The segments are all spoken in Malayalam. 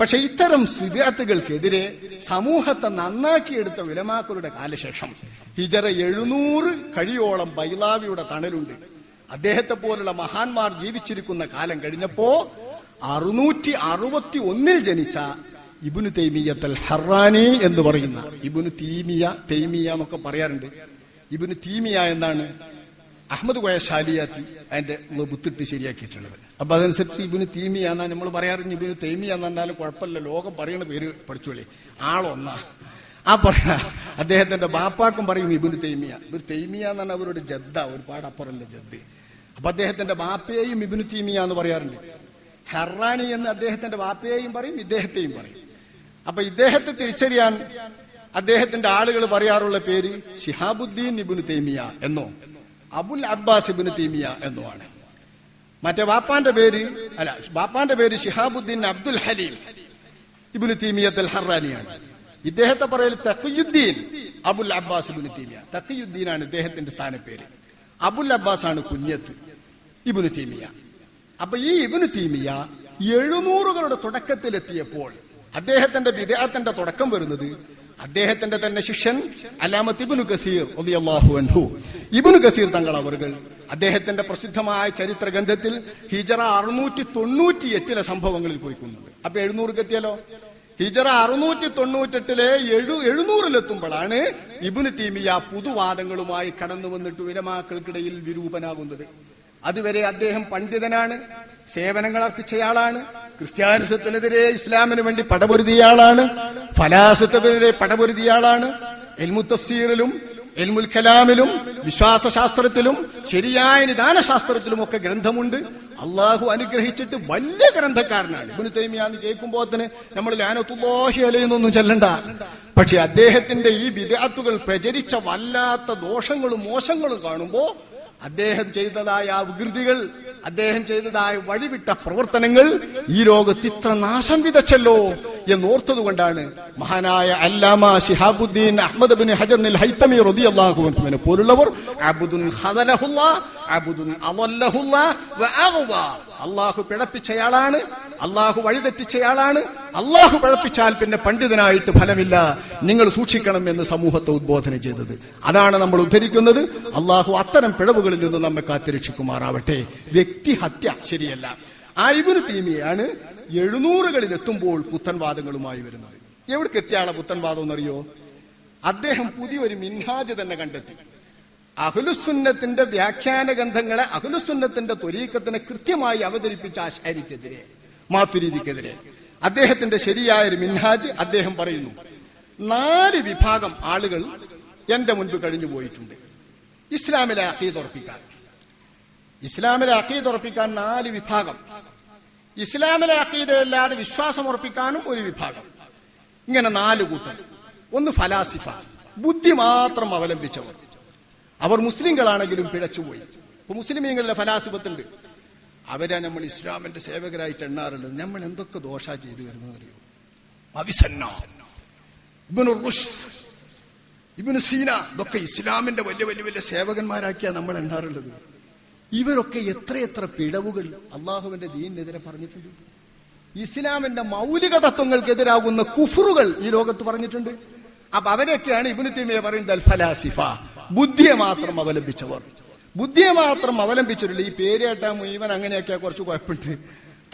പക്ഷെ ഇത്തരം വിദ്യാർത്ഥികൾക്കെതിരെ സമൂഹത്തെ നന്നാക്കിയെടുത്ത വിലമാക്കളുടെ കാലശേഷം. ഹിജറ എഴുന്നൂറ് കഴിയോളം ബൈലാവിയുടെ തണലുണ്ട്. അദ്ദേഹത്തെ പോലുള്ള മഹാന്മാർ ജീവിച്ചിരിക്കുന്ന കാലം കഴിഞ്ഞപ്പോ അറുന്നൂറ്റി അറുപത്തി ഒന്നിൽ ജനിച്ച ഇബുനു തൈമിയത്തൽ ഹറാനി എന്ന് പറയുന്ന ഇബുനു തീമിയ തൈമിയ എന്നൊക്കെ പറയാറുണ്ട്. ഇബുനു തീമിയ എന്നാണ് അഹമ്മദ് കോയ ഷാലിയാത്തി അതിന്റെ ബുത്തിട്ട് ശരിയാക്കിയിട്ടുള്ളത്. അപ്പൊ അതനുസരിച്ച് ഇബിന് തീമിയാന്നാ നമ്മൾ പറയാറിഞ്ഞ് ഇബിന് തൈമിയ എന്ന് പറഞ്ഞാലും കുഴപ്പമില്ല. ലോകം പറയുന്ന പേര് പഠിച്ചോളി. ആളൊന്നാ. ആ പറയാ അദ്ദേഹത്തിന്റെ ബാപ്പാക്കും പറയും ഇബിന് തൈമിയ. ഇബിന് തൈമിയ പറഞ്ഞാൽ അവരുടെ ജദ്ദ ഒരുപാട് അപ്പുറല്ല ജദ്ദ് അപ്പൊ അദ്ദേഹത്തിന്റെ ബാപ്പയെയും ഇബിന് തീമിയ എന്ന് പറയാറുണ്ട്. ഹെറാനി എന്ന് അദ്ദേഹത്തിന്റെ ബാപ്പയെയും പറയും ഇദ്ദേഹത്തെയും പറയും. അപ്പൊ ഇദ്ദേഹത്തെ തിരിച്ചറിയാൻ അദ്ദേഹത്തിന്റെ ആളുകൾ പറയാറുള്ള പേര് ഷിഹാബുദ്ദീൻ ഇബിന് തൈമിയ എന്നോ അബുൽ അബ്ബാസ് ഇബിന് തീമിയ എന്നോ ആണ്. മറ്റേ വാപ്പാന്റെ പേര് അല്ല വാപ്പാന്റെ പേര് ഷിഹാബുദ്ദീൻ അബ്ദുൽ ഹലീം ഇബുൽ തീമിയത്തൽ ഹറാനിയാണ് ഇദ്ദേഹത്തെ പറയൽ Taqiuddin Abul Abbas Ibnul Taymiyya തഖിയുദ്ദീനാണ് ഇദ്ദേഹത്തിന്റെ സ്ഥാനപ്പേര്. അബുൽ അബ്ബാസ് ആണ് കുഞ്ഞത്ത് ഇബിന് തീമിയ അപ്പൊ ഈ ഇബിന് തീമിയ എഴുന്നൂറുകളുടെ തുടക്കത്തിലെത്തിയപ്പോൾ അദ്ദേഹത്തിന്റെ വിദേഹത്തിന്റെ തുടക്കം വരുന്നത് അദ്ദേഹത്തിന്റെ തന്നെ ശിഷ്യൻ അലാമത്ത് ഇബിനു ഗസീർ റളിയല്ലാഹു അൻഹു. ഇബിനു ഗസീർ തങ്ങൾ അവർകൾ അദ്ദേഹത്തിന്റെ പ്രസിദ്ധമായ ചരിത്ര ഗ്രന്ഥത്തിൽ ഹിജറ അറുന്നൂറ്റി തൊണ്ണൂറ്റി എട്ടിലെ സംഭവങ്ങളിൽ കുറിക്കുന്നുണ്ട്. അപ്പൊ എഴുന്നൂറ് എത്തിയല്ലോ ഹിജറ അറുന്നൂറ്റി തൊണ്ണൂറ്റെട്ടിലെ എഴു എഴുന്നൂറിലെത്തുമ്പോഴാണ് ഇബുന് തീമിയ പുതുവാദങ്ങളുമായി കടന്നു വന്നിട്ട് വിരമാക്കൾക്കിടയിൽ വിരൂപനാകുന്നത്. അതുവരെ അദ്ദേഹം പണ്ഡിതനാണ് സേവനങ്ങൾ അർപ്പിച്ചയാളാണ് ക്രിസ്ത്യാനിസത്തിനെതിരെ ഇസ്ലാമിന് വേണ്ടി പടപൊരുതിയയാളാണ് ഫലാസത്തിനെതിരെ പടപൊരുതിയയാളാണ് എൽമു തഫ്സീറിലും എൽമുൽ കലാമിലും വിശ്വാസശാസ്ത്രത്തിലും ശരിയായ നിദാനശാസ്ത്രത്തിലും ഒക്കെ ഗ്രന്ഥമുണ്ട്. അള്ളാഹു അനുഗ്രഹിച്ചിട്ട് വലിയ ഗ്രന്ഥക്കാരനാണ്. ഇബിന് തൈമിയാന്ന് കേൾക്കുമ്പോൾ തന്നെ നമ്മൾ ലാനത്തുല്ലാഹി അലയെന്നൊന്നും ചെല്ലണ്ട. പക്ഷെ അദ്ദേഹത്തിന്റെ ഈ വിദ്യാർത്ഥികൾ പ്രചരിച്ച വല്ലാത്ത ദോഷങ്ങളും മോശങ്ങളും കാണുമ്പോ അദ്ദേഹം ചെയ്തതായ ആ വികൃതികൾ അദ്ദേഹം ചെയ്തതായ വഴിവിട്ട പ്രവർത്തനങ്ങൾ ഈ ലോകത്ത് ഇത്ര നാശം വിതച്ചല്ലോ. എന്നോർത്തതുകൊണ്ടാണ് മഹാനായ Allama Shihabuddin Ahmad bin Hajar Haithami റളിയല്ലാഹു അൻഹുവിനെ പോലുള്ളവർ അബ്ദുൻ അബുദുൻ അള്ളാഹു പിഴപ്പിച്ചയാളാണ് അള്ളാഹു വഴിതെറ്റിച്ചയാളാണ് അള്ളാഹു പിഴപ്പിച്ചാൽ പിന്നെ പണ്ഡിതനായിട്ട് ഫലമില്ല. നിങ്ങൾ സൂക്ഷിക്കണം എന്ന് സമൂഹത്തെ ഉദ്ബോധന ചെയ്തത്. അതാണ് നമ്മൾ ഉദ്ധരിക്കുന്നത്. അള്ളാഹു അത്തരം പിഴവുകളിൽ നിന്ന് നമ്മെ കാത്തിരക്ഷിക്കുമാറാവട്ടെ. വ്യക്തിഹത്യ ശരിയല്ല. ആ ഇബിന് തീമിയാണ് എഴുന്നൂറുകളിൽ എത്തുമ്പോൾ പുത്തൻവാദങ്ങളുമായി വരുന്നത്. എവിടേക്ക് എത്തിയാണ് പുത്തൻവാദം എന്നറിയോ? അദ്ദേഹം പുതിയൊരു മിൻഹാജ് തന്നെ കണ്ടെത്തി. അഹുലുസുന്നത്തിന്റെ വ്യാഖ്യാന ഗ്രന്ഥങ്ങളെ അഹുലുസുന്നത്തിന്റെ ത്വരീക്കത്തിനെ കൃത്യമായി അവതരിപ്പിച്ച ആശാരിക്കെതിരെ മാത്തുരീതിക്കെതിരെ. അദ്ദേഹത്തിന്റെ ശരിയായ ഒരു മിൻഹാജ് അദ്ദേഹം പറയുന്നു നാല് വിഭാഗം ആളുകൾ എന്റെ മുൻപ് കഴിഞ്ഞു പോയിട്ടുണ്ട്. ഇസ്ലാമിലെ അക്കീതുറപ്പിക്കാൻ ഇസ്ലാമിലെ അക്കീതുറപ്പിക്കാൻ നാല് വിഭാഗം. ഇസ്ലാമിലെ അക്കീതയല്ലാതെ വിശ്വാസം ഉറപ്പിക്കാനും ഒരു വിഭാഗം. ഇങ്ങനെ നാല് കൂട്ടം. ഒന്ന് ഫലാസിഫ. ബുദ്ധി മാത്രം അവലംബിച്ചവർ. അവർ മുസ്ലിങ്ങളാണെങ്കിലും പിഴച്ചുപോയി. ഇപ്പൊ മുസ്ലിമീങ്ങളിലെ ഫലാസിഫത്തുണ്ട്. അവരാ നമ്മൾ ഇസ്ലാമിന്റെ സേവകരായിട്ട് എണ്ണാറുള്ളത്. നമ്മൾ എന്തൊക്കെ ദോഷ ചെയ്തു വരുന്നത് അറിയോ സീന. ഇതൊക്കെ ഇസ്ലാമിന്റെ വലിയ വലിയ വലിയ സേവകന്മാരാക്കിയാ നമ്മൾ എണ്ണാറുള്ളത്. ഇവരൊക്കെ എത്രയെത്ര പിഴവുകൾ അള്ളാഹുവിന്റെ ദീനിനെതിരെ പറഞ്ഞിട്ടുണ്ട്. ഇസ്ലാമിന്റെ മൗലിക തത്വങ്ങൾക്കെതിരാകുന്ന കുഫറുകൾ ഈ ലോകത്ത് പറഞ്ഞിട്ടുണ്ട്. അപ്പൊ അവരൊക്കെയാണ് ഇബിന് പറയുന്നത് ഫലാസിഫ. ബുദ്ധിയെ മാത്രം അവലംബിച്ചവർ. ബുദ്ധിയെ മാത്രം അവലംബിച്ചിട്ടില്ല. ഈ പേര് കേട്ടാ മുഴുവൻ അങ്ങനെയൊക്കെ കുറച്ച് കുഴപ്പമുണ്ട്.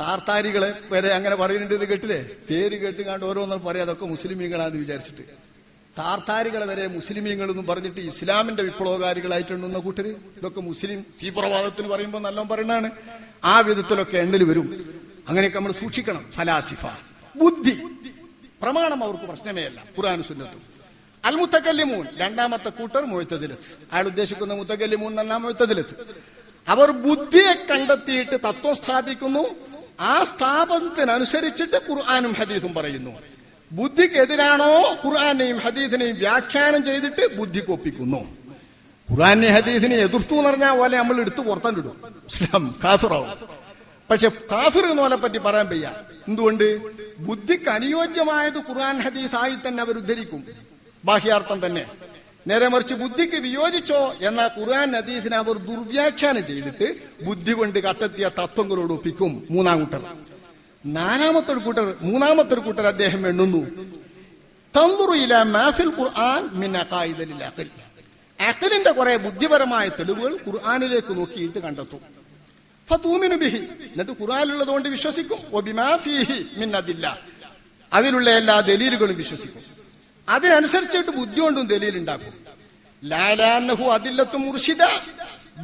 താർത്താരികളെ വരെ അങ്ങനെ പറയുന്നുണ്ട് ഇത് കേട്ടില്ലേ? പേര് കേട്ടുകാണ്ട് ഓരോന്നും പറയാം. അതൊക്കെ മുസ്ലിമീങ്ങളാന്ന് വിചാരിച്ചിട്ട്. താർത്താരികളെ വരെ മുസ്ലിമീങ്ങൾ എന്നും പറഞ്ഞിട്ട് ഇസ്ലാമിന്റെ വിപ്ലവകാരികളായിട്ടുണ്ടെന്ന കൂട്ടര്? ഇതൊക്കെ മുസ്ലിം തീവ്രവാദത്തിന് പറയുമ്പോൾ നല്ലോണം പറയുന്നതാണ് ആ വിധത്തിലൊക്കെ എണ്ണൽ വരും. അങ്ങനെയൊക്കെ നമ്മൾ സൂക്ഷിക്കണം. ഫലാസിഫ. ബുദ്ധി. പ്രമാണം അവർക്ക് പ്രശ്നമേ അല്ല. ഖുറാൻ സുന്നത്തും. അൽ മുത്തക്കല്ലിമൂൻ രണ്ടാമത്തെ കൂട്ടർ മുഴത്തതിലത്ത് അയാൾ ഉദ്ദേശിക്കുന്ന മുത്തക്കല്ലിമൂൻ എന്നാ മുഴത്തതിലത്ത് അവർ ബുദ്ധിയെ കണ്ടെത്തിയിട്ട് തത്വം സ്ഥാപിക്കുന്നു. ആ സ്ഥാപനത്തിനനുസരിച്ചിട്ട് ഖുർആാനും ഹദീസും പറയുന്നു. ബുദ്ധിക്കെതിരാണോ? ഖുർആാനെയും ഹദീസിനെയും വ്യാഖ്യാനം ചെയ്തിട്ട് ബുദ്ധി ഒപ്പിക്കുന്നു ഖുർആാനെ ഹദീസിനെ എതിർത്തു എന്ന് പറഞ്ഞാൽ പോലെ നമ്മൾ എടുത്തു പുറത്തണ്ടിടും ഇസ്ലാം കാഫിറാവും. പക്ഷെ കാഫിർ പോലെ പറ്റി പറയാൻ വയ്യ. എന്തുകൊണ്ട്? ബുദ്ധിക്ക് അനുയോജ്യമായത് ഖുർആൻ ഹദീസായി തന്നെ അവർ ഉദ്ധരിക്കും. ബാഹ്യാർത്ഥം തന്നെ. നേരെ മറിച്ച് ബുദ്ധിക്ക് വിയോജിച്ചോ എന്ന ഖുർആൻ ഹദീസിനെ അവർ ദുർവ്യാഖ്യാനം ചെയ്തിട്ട് ബുദ്ധി കൊണ്ട് കട്ടെത്തിയ തത്വങ്ങളോട് ഒപ്പിക്കും മൂന്നാം കൂട്ടർ. നാലാമത്തെ ഒരു കൂട്ടർ മൂന്നാമത്തെ ഒരു കൂട്ടർ അദ്ദേഹം എണ്ണുന്നു. തന്തുറു മാഫിൽ ഖുർആൻ മിൻ അഖായിദലിൽ അഖിൽ. അഖിലിന്റെ കുറെ ബുദ്ധിപരമായ തെളിവുകൾ ഖുർആാനിലേക്ക് നോക്കിയിട്ട് കണ്ടെത്തും. ഫതൂമിനു ബിഹി. എന്നിട്ട് ഖുർആനിലുള്ളത് കൊണ്ട് വിശ്വസിക്കും. അതിലുള്ള എല്ലാ ദലീലുകളും വിശ്വസിക്കും. അതിനനുസരിച്ചിട്ട് ബുദ്ധി കൊണ്ടും ദലീൽ ഉണ്ടാക്കും ലാലാന്നഹു അതില്ലത്തും മുർഷിദ.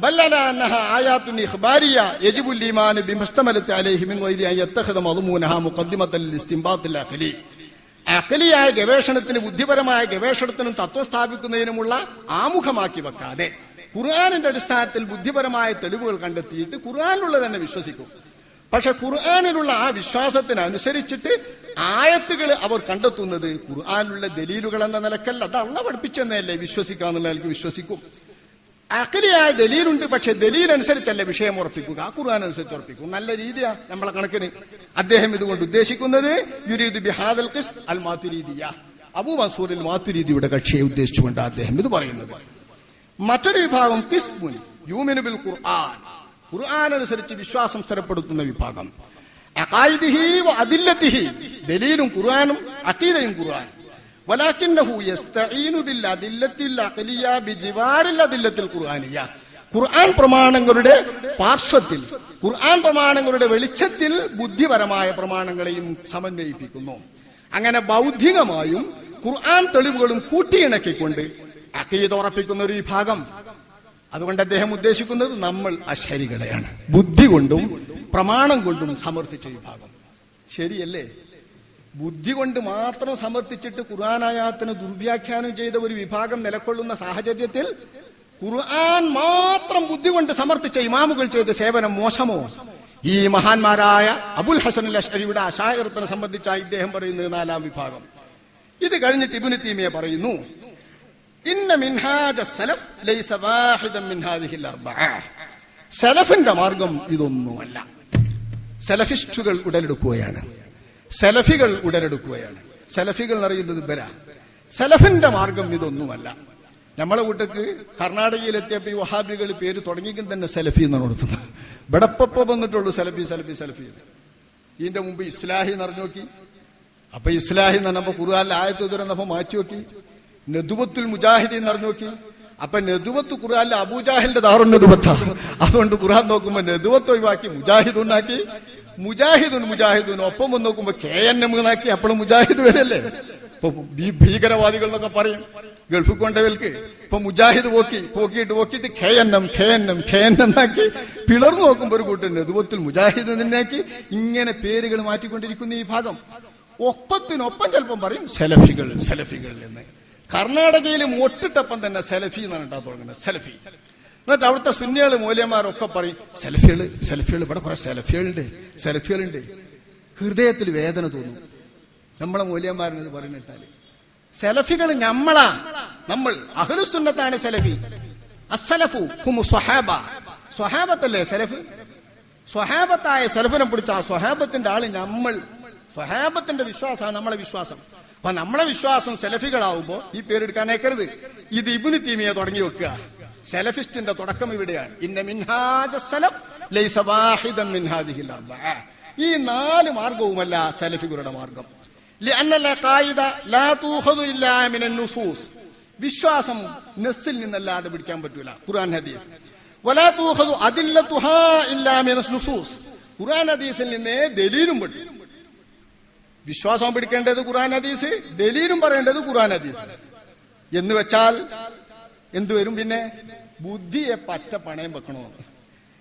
بلنا انها ايات اخباريه يجب الايمان بما اشتملت عليه من غير ان يتخذ مضمونها مقدمه للاستنباط العقلي അഖലിയായ ഗവേഷണത്തിന് ബുദ്ധിപരമായ ഗവേഷണത്തിനും തത്വം സ്ഥാപിക്കുന്നതിനുമുള്ള ആമുഖമാക്കി വെക്കാതെ ഖുർആാനിന്റെ അടിസ്ഥാനത്തിൽ ബുദ്ധിപരമായ തെളിവുകൾ കണ്ടെത്തിയിട്ട് ഖുർആാനിലുള്ള തന്നെ വിശ്വസിക്കും. പക്ഷെ ഖുർആാനിലുള്ള ആ വിശ്വാസത്തിനനുസരിച്ചിട്ട് ആയത്തുകൾ അവർ കണ്ടെത്തുന്നത് ഖുർആാനിലുള്ള ദലീലുകൾ എന്ന നിലക്കല്ല. അത് അള്ള പഠിപ്പിച്ചെന്നല്ലേ വിശ്വസിക്കാന്നുള്ള നിലയ്ക്ക് വിശ്വസിക്കും. അക്കലിയായ ദലീലുണ്ട് പക്ഷെ ദലീൽ അനുസരിച്ചല്ല വിഷയം ഉറപ്പിക്കുക. ആ ഖുർആൻ അനുസരിച്ച് ഉറപ്പിക്കും നല്ല രീതിയാ നമ്മളെ കണക്കിന്. അദ്ദേഹം ഇതുകൊണ്ട് ഉദ്ദേശിക്കുന്നത് യുരീദ് ബിഹാദൽ ഖിസ് അൽ മാതുരീദിയ അബൂ മസൂറിൽ മാതുരീദിയുടെ കക്ഷിയെ ഉദ്ദേശിച്ചുകൊണ്ട് അദ്ദേഹം ഇത് പറയുന്നത്. മറ്റൊരു വിഭാഗം കിസ്മുൻ യൂമിനു ബിൽ ഖുർആൻ. ഖുർആൻ അനുസരിച്ച് വിശ്വാസം സ്ഥിരപ്പെടുത്തുന്ന വിഭാഗം. അഖായിദിഹി വ അദില്ലത്തിഹി. ദലീലും ഖുർആനും അഖീദയും ഖുർആൻ ഖുർആൻ പ്രമാണങ്ങളുടെ പാർശ്വത്തിൽ ഖുർആൻ പ്രമാണങ്ങളുടെ വെളിച്ചത്തിൽ ബുദ്ധിപരമായ പ്രമാണങ്ങളെയും സമന്വയിപ്പിക്കുന്നു. അങ്ങനെ ബൗദ്ധികമായും ഖുർആൻ തെളിവുകളും കൂട്ടിയിണക്കിക്കൊണ്ട് അക്കീത ഉറപ്പിക്കുന്ന ഒരു വിഭാഗം. അതുകൊണ്ട് അദ്ദേഹം ഉദ്ദേശിക്കുന്നത് നമ്മൾ അശരികളെയാണ്. ബുദ്ധി കൊണ്ടും പ്രമാണം കൊണ്ടും സമർത്ഥിച്ച വിഭാഗം. ശരിയല്ലേ? ബുദ്ധി കൊണ്ട് മാത്രം സമർത്ഥിച്ചിട്ട് ഖുർആാനായാത്തിന് ദുർവ്യാഖ്യാനം ചെയ്ത ഒരു വിഭാഗം നിലകൊള്ളുന്ന സാഹചര്യത്തിൽ ഖുർആൻ മാത്രം ബുദ്ധി കൊണ്ട് സമർത്ഥിച്ച ഇമാമുകൾ ചെയ്ത സേവനം മോശമോ? ഈ മഹാന്മാരായ അബുൽ ഹസൻ ലഷ്കരിയുടെ അശായർത്തിനെ സംബന്ധിച്ച ഇദ്ദേഹം പറയുന്നത് നാലാം വിഭാഗം. ഇത് കഴിഞ്ഞിട്ട് ഇബുന് തീമിയെ പറയുന്നു ഇന്ന മിൻഹാജ സലഫ് ലൈസ അർബഅ സലഫിന്റെ മാർഗം ഇതൊന്നുമല്ല. സലഫിസ്റ്റുകൾ ഉടലെടുക്കുകയാണ്. സലഫികൾ ഉടലെടുക്കുകയാണ്. സലഫികൾ എന്നറിയുന്നത് ഇവരാ. സലഫിന്റെ മാർഗം ഇതൊന്നുമല്ല. നമ്മളെ കൂട്ടക്ക് കർണാടകയിലെത്തിയപ്പോ ഈ വഹാബികൾ പേര് തുടങ്ങിക്കും തന്നെ സെലഫി എന്നാണ് കൊടുത്തത്. ബടപ്പപ്പ വന്നിട്ടുള്ളൂ സെലഫി സെലഫി സെലഫി ഇതിന്റെ മുമ്പ് ഇസ്ലാഹി എന്ന് അറിഞ്ഞു നോക്കി. അപ്പൊ ഇസ്ലാഹി എന്ന് പറഞ്ഞപ്പോ ഖുർആാനിൽ ആയത്ത് തുറന്നപ്പോ മാറ്റി നോക്കി. നെതുവത്തുൽ മുജാഹിദി എന്ന് അറിഞ്ഞു നോക്കി. അപ്പൊ നെതുവത്ത് ഖുർആാനിലെ അബൂജാഹിലിന്റെ ദാറുൻ നെതുവത്ത അതുകൊണ്ട് ഖുർആൻ നോക്കുമ്പോ നെതുവത്ത് ഒഴിവാക്കി മുജാഹിദ് ഉണ്ടാക്കി. മുജാഹിദുൻ മുജാഹിദുൻ. ഒപ്പം വന്ന് നോക്കുമ്പോ കെ എൻ എം എന്നാക്കി അപ്പോഴും മുജാഹിദ് വരല്ലേ? ഇപ്പൊ ഭീകരവാദികൾ എന്നൊക്കെ പറയും. ഗൾഫ് കൊണ്ടവൽക്ക്. ഇപ്പൊ മുജാഹിദ് പോക്കി പോക്കിയിട്ട് പോക്കിയിട്ട് K N M K N M N എന്നാക്കി പിളർന്നു നോക്കുമ്പോ ഒരു കൂട്ടം നെതുവത്തിൽ മുജാഹിദ് എന്നാക്കി ഇങ്ങനെ പേരുകൾ മാറ്റിക്കൊണ്ടിരിക്കുന്ന ഈ ഭാഗം. ഒപ്പത്തിനൊപ്പം ചിലപ്പം പറയും സെലഫികൾ സെലഫികൾ എന്ന്. കർണാടകയിലും ഒട്ടിട്ടപ്പം തന്നെ സെലഫി എന്നാണ് ഉണ്ടാ തുടങ്ങുന്നത്. സെലഫി. എന്നിട്ട് അവിടുത്തെ സുന്നികൾ മൂല്യന്മാരൊക്കെ പറയും സെൽഫികൾ സെൽഫികൾ ഇവിടെ കുറെ സെൽഫികളുണ്ട് സെൽഫികളുണ്ട്. ഹൃദയത്തിൽ വേദന തോന്നും. നമ്മളെ മൂല്യന്മാരനത് പറഞ്ഞിട്ടാൽ സെലഫികൾ ഞമ്മളാ. നമ്മൾ അഹ്ലുസുന്നത്താണ് സെലഫി. അസലഫു സ്വഹാബ. സ്വഹാബത്തല്ലേ സെലഫ്? സ്വഹാബത്തായ സെലഫിനെ പിടിച്ച ആ സ്വഹാബത്തിന്റെ ആൾ നമ്മൾ സ്വഹാബത്തിന്റെ വിശ്വാസമാണ് നമ്മളെ വിശ്വാസം. അപ്പൊ നമ്മളെ വിശ്വാസം സെലഫികളാവുമ്പോ ഈ പേരെടുക്കാനേക്കരുത്. ഇത് ഇബുന് തീമിയെ തുടങ്ങി വെക്കുക. സെലഫിസ്റ്റിന്റെ തുടക്കം ഇവിടെയാണ്. ഇന്ന മിൻഹാജ സലഫ് ലൈസ വാഹിദൻ അർബഅ ഈ നാല് മാർഗവുമല്ല സലഫികളുടെ മാർഗം. വിശ്വാസം നെസ്സിൽ നിന്നല്ലാതെ പിടിക്കാൻ പറ്റൂല. ഖുർആൻ ഹദീസ്. ഖുർആൻ ഹദീസിൽ നിന്നേ ദലീലും പറ്റും വിശ്വാസം പിടിക്കേണ്ടത് ഖുർആൻ ഹദീസ് ദലീലും പറയേണ്ടത് ഖുർആൻ ഹദീസ്. എന്ന് വെച്ചാൽ എന്തുവരും പിന്നെ ബുദ്ധിയെ പറ്റ പണയം വെക്കണോ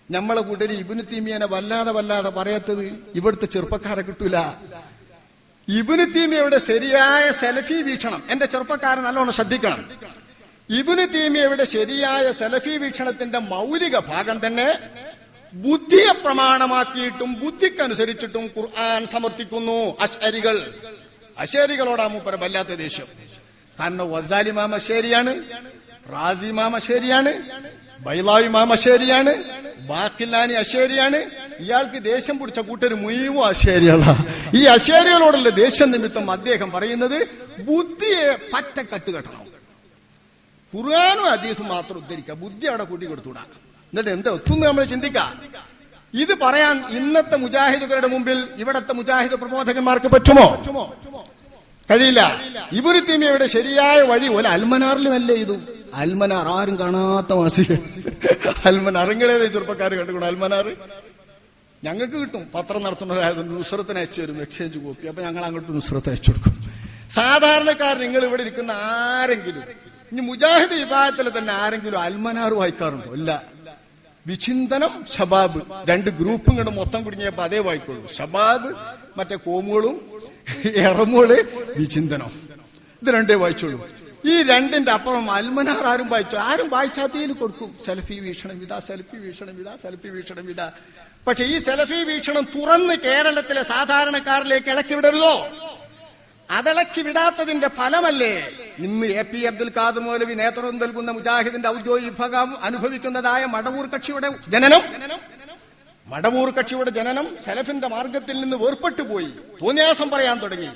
നമ്മളെ കൂട്ടര് ഇബിന് തീമിയനെ വല്ലാതെ വല്ലാതെ പറയാത്തത് ഇവിടുത്തെ ചെറുപ്പക്കാരെ കിട്ടൂല. ഇബിന് തീമിയയുടെ ശരിയായ സെലഫി വീക്ഷണം എന്റെ ചെറുപ്പക്കാരെ നല്ലോണം ശ്രദ്ധിക്കണം. ഇബിന് തീമിയയുടെ ശരിയായ സെലഫി വീക്ഷണത്തിന്റെ മൗലിക ഭാഗം തന്നെ ബുദ്ധിയെ പ്രമാണമാക്കിയിട്ടും ബുദ്ധിക്കനുസരിച്ചിട്ടും ഖുർആൻ സമർത്ഥിക്കുന്നു അശരികൾ അശേരികളോടാ മൂപ്പര വല്ലാത്ത ദേഷ്യം. കാരണം വസാലി മാമ ശരിയാണ് റാസി മാമ ശരിയാണ് ബൈലാവി മാമ ശരിയാണ് ബാക്കില്ലാനി അശേരിയാണ്. ഇയാൾക്ക് ദേഷ്യം പിടിച്ച കൂട്ടര് മുഴുവൻ അശേരികള. ഈ അശേരികളോടുള്ള ദേഷ്യം നിമിത്തം അദ്ദേഹം പറയുന്നത് ബുദ്ധിയെ പറ്റ കട്ടുകെട്ടണം ഖുർആാനും ഹദീസും മാത്രം ഉദ്ധരിക്കുക ബുദ്ധി അവിടെ കൂട്ടി കൊടുത്തൂടാ എന്നിട്ട് എന്താ ഒത്തുന്ന് നമ്മൾ ചിന്തിക്കാം. ഇത് പറയാൻ ഇന്നത്തെ മുജാഹിദുകളുടെ മുമ്പിൽ ഇവിടത്തെ മുജാഹിദ് പ്രബോധകന്മാർക്ക് പറ്റുമോ? കഴിയില്ല. ഇബുരു തീമിയയുടെ ശരിയായ വഴി ഒരു അൽമനാറിലുമല്ലേ ഇത്? അൽമനാർ ആരും കാണാത്ത മാസിക അൽമനാർ ചെറുപ്പക്കാർ കണ്ടുകൂടാ? അൽമനാർ? ഞങ്ങൾക്ക് കിട്ടും. പത്രം നടത്തുന്നവരായതുകൊണ്ട് നുസ്രത്തിന് അയച്ചു തരും എക്സ്ചേഞ്ച് കോപ്പി അപ്പൊ ഞങ്ങൾ അങ്ങോട്ട് നുസ്രത്ത് അയച്ചു കൊടുക്കും. സാധാരണക്കാർ നിങ്ങൾ ഇവിടെ ഇരിക്കുന്ന ആരെങ്കിലും ഇനി മുജാഹിദ് വിഭാഗത്തിൽ തന്നെ ആരെങ്കിലും അൽമനാർ വായിക്കാറുണ്ടോ? ഇല്ല. വിചിന്തനം ഷബാബ് രണ്ട് ഗ്രൂപ്പും കണ്ട് മൊത്തം കുടുങ്ങിയപ്പോ അതേ വായിക്കുള്ളൂ. ഷബാബ് മറ്റേ കോമുകളും എറമുകൾ വിചിന്തനം. ഇത് രണ്ടേ വായിച്ചോളൂ ഈ രണ്ടിന്റെ അപ്പുറം അൽമനാർ ആരും വായിച്ചു? ആരും വായിച്ചാത്തേൽ കൊടുക്കും. സെൽഫി വീക്ഷണം ഇതാ സെൽഫി വീക്ഷണം ഇതാ സെൽഫി വീക്ഷണം ഇതാ. പക്ഷെ ഈ സെൽഫി വീക്ഷണം തുറന്ന് കേരളത്തിലെ സാധാരണക്കാരിലേക്ക് ഇളക്കി വിടരുതോ? അതിളക്കി വിടാത്തതിന്റെ ഫലമല്ലേ? ഇന്ന് എ പി അബ്ദുൽ ഖാദർ മൗലവി നേതൃത്വം നൽകുന്ന മുജാഹിദിന്റെ ഔദ്യോഗിക വിഭാഗം അനുഭവിക്കുന്നതായ മടവൂർ കക്ഷിയുടെ ജനനം. മടവൂർ കക്ഷിയുടെ ജനനം സെലഫിന്റെ മാർഗത്തിൽ നിന്ന് വേർപ്പെട്ടു പോയി തോന്നിയാസം പറയാൻ തുടങ്ങി.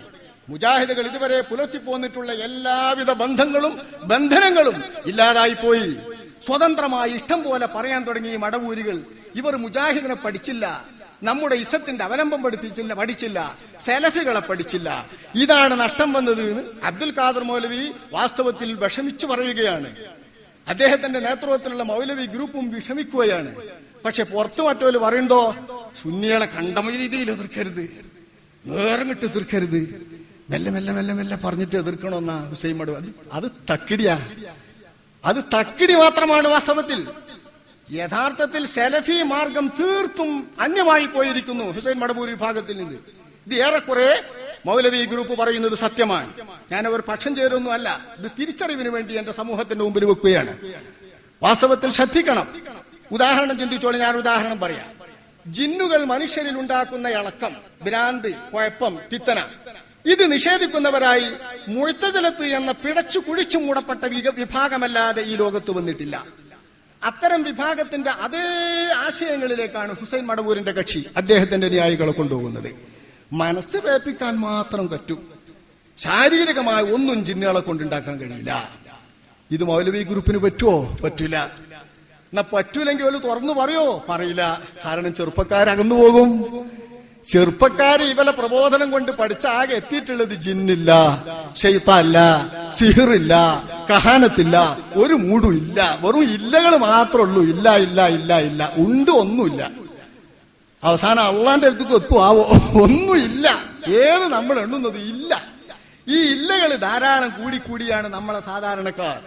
മുജാഹിദുകൾ ഇതുവരെ പുലർത്തിപ്പോന്നിട്ടുള്ള എല്ലാവിധ ബന്ധങ്ങളും ബന്ധനങ്ങളും ഇല്ലാതായിപ്പോയി. സ്വതന്ത്രമായി ഇഷ്ടം പോലെ പറയാൻ തുടങ്ങി മടവൂരികൾ. ഇവർ മുജാഹിദിനെ പഠിച്ചില്ല. നമ്മുടെ ഇസത്തിന്റെ അവലംബം പഠിപ്പിച്ചില്ല പഠിച്ചില്ല. സെലഫികളെ പഠിച്ചില്ല. ഇതാണ് നഷ്ടം വന്നത് എന്ന് അബ്ദുൽ ഖാദർ മൗലവി വാസ്തവത്തിൽ വിഷമിച്ചു പറയുകയാണ്. അദ്ദേഹത്തിന്റെ നേതൃത്വത്തിലുള്ള മൗലവി ഗ്രൂപ്പും വിഷമിക്കുകയാണ്. പക്ഷെ പുറത്തു മറ്റോൽ പറയുണ്ടോ സുന്നികളെ കണ്ടമ രീതിയിൽ എതിർക്കരുത്. വേറങ്ങിട്ട് എതിർക്കരുത്. മെല്ലെ മെല്ലെ മെല്ലെ മെല്ലെ പറഞ്ഞിട്ട് എതിർക്കണമെന്നാ ഹുസൈൻ മടു അത് അത് തക്കിടിയാ. അത് തക്കിടി മാത്രമാണ് വാസ്തവത്തിൽ. യഥാർത്ഥത്തിൽ സെലഫി മാർഗം തീർത്തും അന്യമായി പോയിരിക്കുന്നു ഹുസൈൻ മടബൂർ വിഭാഗത്തിൽ നിന്ന്. ഇത് ഏറെക്കുറെ മൗലവി ഗ്രൂപ്പ് പറയുന്നത് സത്യമാണ്. ഞാൻ അവർ പക്ഷം ചേരൊന്നും അല്ല ഇത് തിരിച്ചറിവിന് വേണ്ടി എന്റെ സമൂഹത്തിന്റെ മുമ്പിൽ വെക്കുകയാണ്. വാസ്തവത്തിൽ ശ്രദ്ധിക്കണം. ഉദാഹരണം ചിന്തിച്ചോളി ഞാൻ ഉദാഹരണം പറയാം. ജിന്നുകൾ മനുഷ്യരിൽ ഉണ്ടാക്കുന്ന ഇളക്കം ഭ്രാന്ത് കുഴപ്പം പിത്തന ഇത് നിഷേധിക്കുന്നവരായി മുഴുത്തജലത്ത് എന്ന പിടച്ചു കുഴിച്ചു മൂടപ്പെട്ട വിഭാഗമല്ലാതെ ഈ ലോകത്ത് വന്നിട്ടില്ല. അത്തരം വിഭാഗത്തിന്റെ അതേ ആശയങ്ങളിലേക്കാണ് ഹുസൈൻ മടവൂരിന്റെ കക്ഷി അദ്ദേഹത്തിന്റെ ന്യായികളെ കൊണ്ടുപോകുന്നത്. മനസ്സ് വേപ്പിക്കാൻ മാത്രം പറ്റും. ശാരീരികമായി ഒന്നും ജിന്നുകളെ കൊണ്ടുണ്ടാക്കാൻ കഴിയില്ല. ഇത് മൗലവി ഗ്രൂപ്പിന് പറ്റുമോ പറ്റില്ല. എന്നാ പറ്റൂലെങ്കിൽ ഒരു തുറന്നു പറയോ? പറയില്ല. കാരണം ചെറുപ്പക്കാരകന്നു പോകും ചെറുപ്പക്കാര് ഇവലെ പ്രബോധനം കൊണ്ട് പഠിച്ച ആകെ എത്തിയിട്ടുള്ളത് ജിന്നില്ല ഷെയ്ത്തല്ല സിഹിറില്ല കഹാനത്തില്ല ഒരു മൂടും ഇല്ല. വെറും ഇല്ലകൾ മാത്രമേ ഉള്ളൂ. ഇല്ല ഇല്ല ഇല്ല ഇല്ല. ഉണ്ട് ഒന്നുമില്ല. അവസാനം അള്ളാന്റെ അടുത്തേക്ക് ആവോ ഒന്നുമില്ല. ഏത് നമ്മൾ എണ്ണുന്നത് ഇല്ല. ഈ ഇല്ലകൾ ധാരാളം കൂടിക്കൂടിയാണ് നമ്മളെ സാധാരണക്കാർ.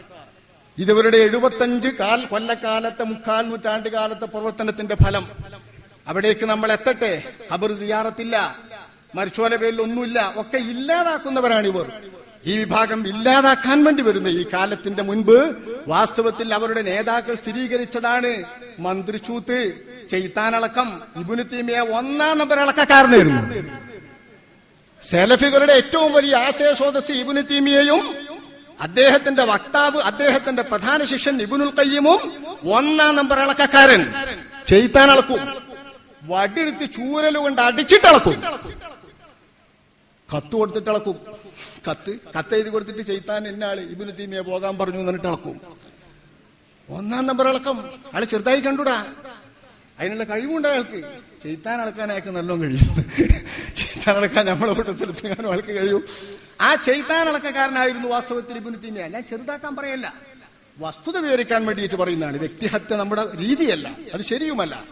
ഇതവരുടെ എഴുപത്തഞ്ച് കാൽ കൊല്ലക്കാലത്തെ മുക്കാൽ നൂറ്റാണ്ട് കാലത്തെ പ്രവർത്തനത്തിന്റെ ഫലം. അവിടേക്ക് നമ്മൾ എത്തട്ടെ? ഖബർ സിയാറത്തില്ല. മരിച്ചോല പേരിൽ ഒന്നുമില്ല. ഒക്കെ ഇല്ലാതാക്കുന്നവരാണ് ഇവർ. ഈ വിഭാഗം ഇല്ലാതാക്കാൻ വേണ്ടി വരുന്ന ഈ കാലത്തിന്റെ മുൻപ് വാസ്തവത്തിൽ അവരുടെ നേതാക്കൾ സ്ഥിരീകരിച്ചതാണ്. മന്ത്രിച്ചൂത്ത് ചെയ്ത്താനളക്കം ഇബുന് തീമിയ ഒന്നാം നമ്പർ ഇളക്കക്കാരനായിരുന്നു സെലഫികളുടെ ഏറ്റവും വലിയ ആശയ സ്രോതസ് ഇബുന് തീമിയയും അദ്ദേഹത്തിന്റെ വക്താവ് അദ്ദേഹത്തിന്റെ പ്രധാന ശിഷ്യൻ ഇബുനുൽ കയ്യമും ഒന്നാം നമ്പർ ഇളക്കക്കാരൻ ചെയ്ത്താൻ വടിയെടുത്ത് ചൂരൽ കൊണ്ട് അടിച്ചിട്ടളക്കും കത്ത് കൊടുത്തിട്ട് ഇളക്കും. കത്ത് കത്ത് എഴുതി കൊടുത്തിട്ട് ചെയ്താൻ എന്നാൾ ഇബിന് തീമിയെ പോകാൻ പറഞ്ഞു എന്നിട്ട് അളക്കും ഒന്നാം നമ്പർ ഇളക്കം. ആൾ ചെറുതായി കണ്ടുടാ. അതിനുള്ള കഴിവുണ്ട് അയാൾക്ക്. ചെയ്ത്താൻ അളക്കാൻ അയാൾക്ക് നല്ലോണം കഴിയും. ചെയ്ത്താൻ അളക്കാൻ നമ്മളെ കൂട്ടത്തിൽ ആൾക്ക് കഴിയും. ആ ചെയ്ത്താൻ അളക്കക്കാരനായിരുന്നു വാസ്തവത്തിൽ ഇബിന് തീമിയ. ഞാൻ ചെറുതാക്കാൻ പറയല്ല. വസ്തുത വിവരിക്കാൻ വേണ്ടിയിട്ട് പറയുന്നതാണ്. വ്യക്തിഹത്യ നമ്മുടെ രീതിയല്ല. അത് ശരിയുമല്ല.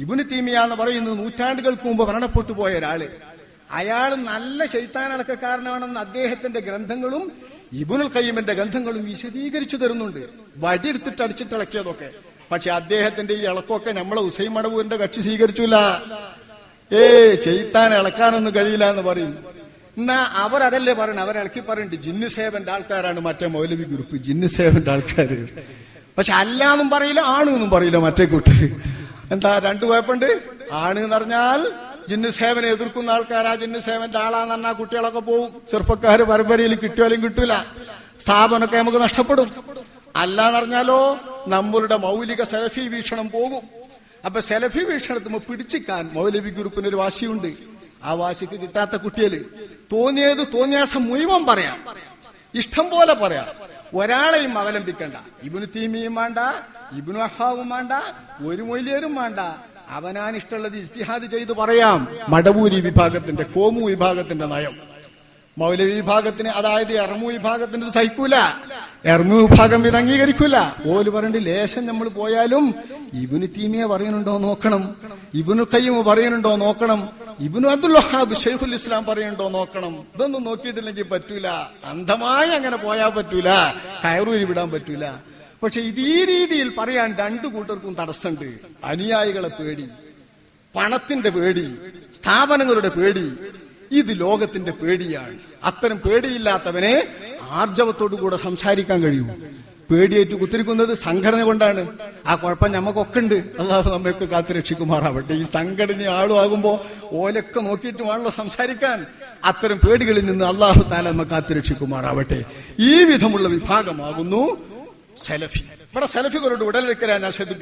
ഇബുന് തീമിയ എന്ന് പറയുന്നത് നൂറ്റാണ്ടുകൾക്ക് മുമ്പ് മരണപ്പെട്ടു പോയ ഒരാൾ. അയാൾ നല്ല ശൈത്താനടക്കക്കാരനാണെന്ന് അദ്ദേഹത്തിന്റെ ഗ്രന്ഥങ്ങളും ഇബുനുൽ കയ്യമിന്റെ ഗ്രന്ഥങ്ങളും വിശദീകരിച്ചു തരുന്നുണ്ട്. വടിയെടുത്തിട്ട് അടിച്ചിട്ടിളക്കിയതൊക്കെ പക്ഷെ അദ്ദേഹത്തിന്റെ ഈ ഇളക്കമൊക്കെ നമ്മളെ ഉസൈം മടവൂരിന്റെ കക്ഷി സ്വീകരിച്ചില്ല. ഏ ചെയ്ത്താൻ ഇളക്കാനൊന്നും കഴിയില്ല എന്ന് പറയും. എന്നാ അവരതല്ലേ പറയണ? അവരിളക്കി പറയുന്നുണ്ട് ജിന്നു സേവന്റെ ആൾക്കാരാണ് മറ്റേ മൗലവി ഗ്രൂപ്പ് ജിന്നു സേവന്റെ ആൾക്കാര്. പക്ഷെ അല്ലാന്നും പറയില്ല ആണ് എന്നും പറയില്ല മറ്റേ കൂട്ടര് എന്താ രണ്ടു കുഴപ്പമുണ്ട്? ആണ് എന്ന് പറഞ്ഞാൽ ജിന്ന് സേവനെ എതിർക്കുന്ന ആൾക്കാരാ. ജിന്ന് സേവന്റെ ആളാന്ന് പറഞ്ഞാൽ കുട്ടികളൊക്കെ പോവും. ചെറുപ്പക്കാർ പരമ്പരയിൽ കിട്ടിയാലും കിട്ടൂല. സ്ഥാപനമൊക്കെ നമുക്ക് നഷ്ടപ്പെടും. അല്ലാന്ന് പറഞ്ഞാലോ നമ്മളുടെ മൗലിക സെലഫി വീക്ഷണം പോകും. അപ്പൊ സെലഫി വീക്ഷണത്തിന് പിടിച്ചിക്കാൻ മൗലവി ഗ്രൂപ്പിന് ഒരു വാശിയുണ്ട്. ആ വാശിക്ക് കിട്ടാത്ത കുട്ടിയൽ തോന്നിയത് തോന്നിയാസം മുഴുവൻ പറയാം. ഇഷ്ടം പോലെ പറയാം. ഒരാളെയും അവലംബിക്കണ്ട. ഇവന് തീമിയും വേണ്ട ഇബിനു അഹാവും വേണ്ട ഒരു മൊയിലേരും വേണ്ട. അവനാൻ ഇഷ്ടമുള്ളത് ഇസ്തിഹാദ് ചെയ്ത് പറയാം. മടവൂരി വിഭാഗത്തിന്റെ കോമു വിഭാഗത്തിന്റെ നയം. മൗലവി വിഭാഗത്തിന് അതായത് എർമു വിഭാഗത്തിന് സഹിക്കൂല. എർമു വിഭാഗം ഇത് അംഗീകരിക്കൂല. ഓൽ പറഞ്ഞിട്ട് ലേശം നമ്മൾ പോയാലും ഇബിന് തീമിയെ പറയുന്നുണ്ടോ നോക്കണം. ഇബിനു കയ്യമ് പറയുന്നുണ്ടോ നോക്കണം. ഇബിനു അബ്ദുൽ ഷെയ്ഖുൽ ഇസ്ലാം പറയുന്നുണ്ടോ നോക്കണം. ഇതൊന്നും നോക്കിയിട്ടില്ലെങ്കിൽ പറ്റൂല. അന്ധമായി അങ്ങനെ പോയാൽ പറ്റൂല. കയറൂരി വിടാൻ പറ്റൂല. പക്ഷെ ഇത് ഈ രീതിയിൽ പറയാൻ രണ്ടു കൂട്ടർക്കും തടസ്സമുണ്ട്. അനുയായികളെ പേടി പണത്തിന്റെ പേടി സ്ഥാപനങ്ങളുടെ പേടി. ഇത് ലോകത്തിന്റെ പേടിയാണ്. അത്തരം പേടിയില്ലാത്തവനെ ആർജവത്തോടു കൂടെ സംസാരിക്കാൻ കഴിയൂ. പേടിയേറ്റ് കുത്തിരിക്കുന്നത് സംഘടന കൊണ്ടാണ്. ആ കുഴപ്പം നമുക്കൊക്കെ ഉണ്ട് അള്ളാഹു നമ്മയൊക്കെ കാത്തുരക്ഷിക്കുമാറാവട്ടെ ഈ സംഘടന ആളുമാകുമ്പോ ഓലൊക്കെ നോക്കിയിട്ടുമാണല്ലോ സംസാരിക്കാൻ. അത്തരം പേടികളിൽ നിന്ന് അള്ളാഹു താല നമ്മെ കാത്തുരക്ഷിക്കുമാറാവട്ടെ ഈ വിധമുള്ള വിഭാഗമാകുന്നു സെലഫി. ഇവിടെ സെലഫികളോട് ഉടലെടുക്കലാൻ ഞാൻ ശ്രദ്ധിപ്പിച്ചു